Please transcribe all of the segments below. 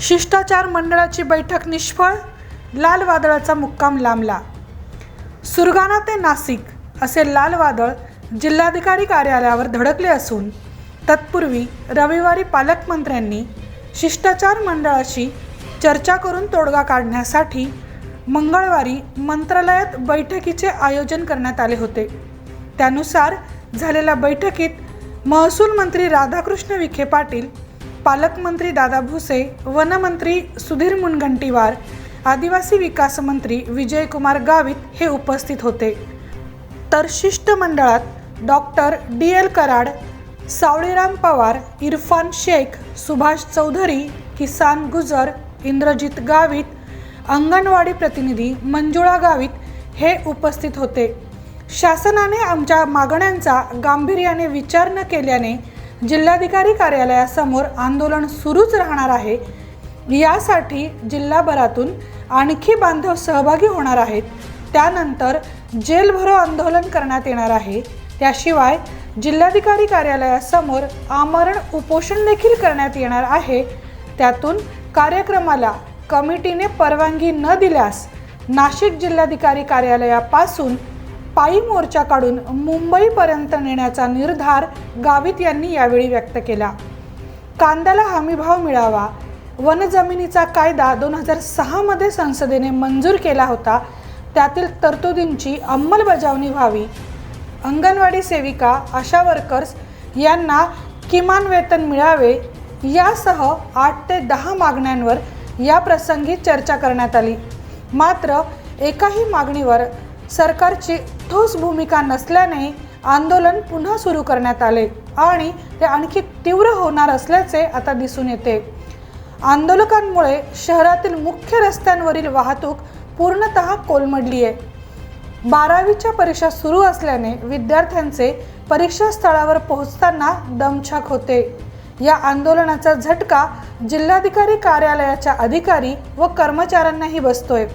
शिष्टाचार मंडळाची बैठक निष्फळ लाल वादळाचा मुक्काम लांबला. सुरगाणा ते नाशिक असे लाल वादळ जिल्हाधिकारी कार्यालयावर धडकले असून तत्पूर्वी रविवारी पालकमंत्र्यांनी शिष्टाचार मंडळाशी चर्चा करून तोडगा काढण्यासाठी मंगळवारी मंत्रालयात बैठकीचे आयोजन करण्यात आले होते. त्यानुसार झालेल्या बैठकीत महसूल मंत्री राधाकृष्ण विखे पाटील पालकमंत्री दादा भुसे वनमंत्री सुधीर मुनगंटीवार आदिवासी विकास मंत्री विजयकुमार गावित हे उपस्थित होते. तर शिष्टमंडळात doctor D L Karad Savliram Pawar Irfan Shaikh Subhash Chaudhari Kisan Gujar Indrajit Gavit anganwadi प्रतिनिधी मंजुळा गावित हे उपस्थित होते. शासनाने आमच्या मागण्यांचा गांभीर्याने विचार न केल्याने जिल्हाधिकारी कार्यालयासमोर आंदोलन सुरूच राहणार आहे. यासाठी जिल्हाभरातून आणखी बांधव सहभागी होणार आहेत. त्यानंतर जेलभरो आंदोलन करण्यात येणार आहे. त्याशिवाय जिल्हाधिकारी कार्यालयासमोर आमरण उपोषण देखील करण्यात येणार आहे. त्यातून कार्यक्रमाला कमिटीने परवानगी न दिल्यास नाशिक जिल्हाधिकारी कार्यालयापासून पायी मोर्चा काढून मुंबईपर्यंत नेण्याचा निर्धार गावित यांनी यावेळी व्यक्त केला. कांद्याला हमीभाव मिळावा वनजमिनीचा कायदा दोन हजार सहामध्ये संसदेने मंजूर केला होता त्यातील तरतुदींची अंमलबजावणी व्हावी अंगणवाडी सेविका आशा वर्कर्स यांना किमान वेतन मिळावे यासह आठ ते दहा मागण्यांवर या प्रसंगी चर्चा करण्यात आली. मात्र एकाही मागणीवर सरकारची ठोस भूमिका नसल्याने आंदोलन पुन्हा सुरू करण्यात आले आणि ते आणखी तीव्र होणार असल्याचे आता दिसून येते. आंदोलकांमुळे शहरातील मुख्य रस्त्यांवरील वाहतूक पूर्णतः कोलमडली आहे. बारावीच्या परीक्षा सुरू असल्याने विद्यार्थ्यांचे परीक्षा स्थळावर पोहोचताना दमछाक होते. या आंदोलनाचा झटका जिल्हाधिकारी कार्यालयाच्या अधिकारी व कर्मचाऱ्यांनाही बसतोय.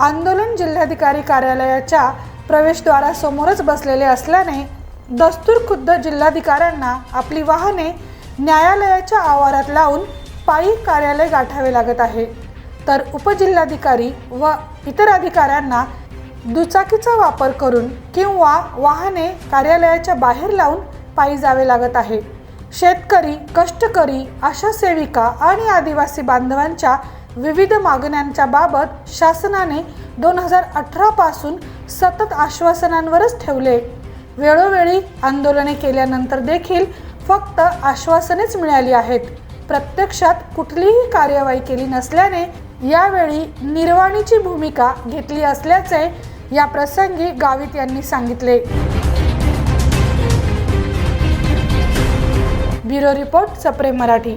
आंदोलन जिल्हाधिकारी कार्यालयाच्या प्रवेशद्वारासमोरच बसलेले असल्याने दस्तूर खुद्द जिल्हाधिकाऱ्यांना आपली वाहने न्यायालयाच्या आवारात लावून पायी कार्यालय गाठावे लागत आहे. तर उपजिल्हाधिकारी व इतर अधिकाऱ्यांना दुचाकीचा वापर करून किंवा वाहने कार्यालयाच्या बाहेर लावून पायी जावे लागत आहे. शेतकरी कष्टकरी आशा सेविका आणि आदिवासी बांधवांच्या विविध मागण्यांच्या बाबत शासनाने दोन हजार अठरापासून सतत आश्वासनांवरच ठेवले. वेळोवेळी आंदोलने केल्यानंतर देखील फक्त आश्वासनेच मिळाली आहेत. प्रत्यक्षात कुठलीही कार्यवाही केली नसल्याने यावेळी निर्वाणीची भूमिका घेतली असल्याचे या प्रसंगी गावित यांनी सांगितले. ब्युरो रिपोर्ट सप्रेम मराठी.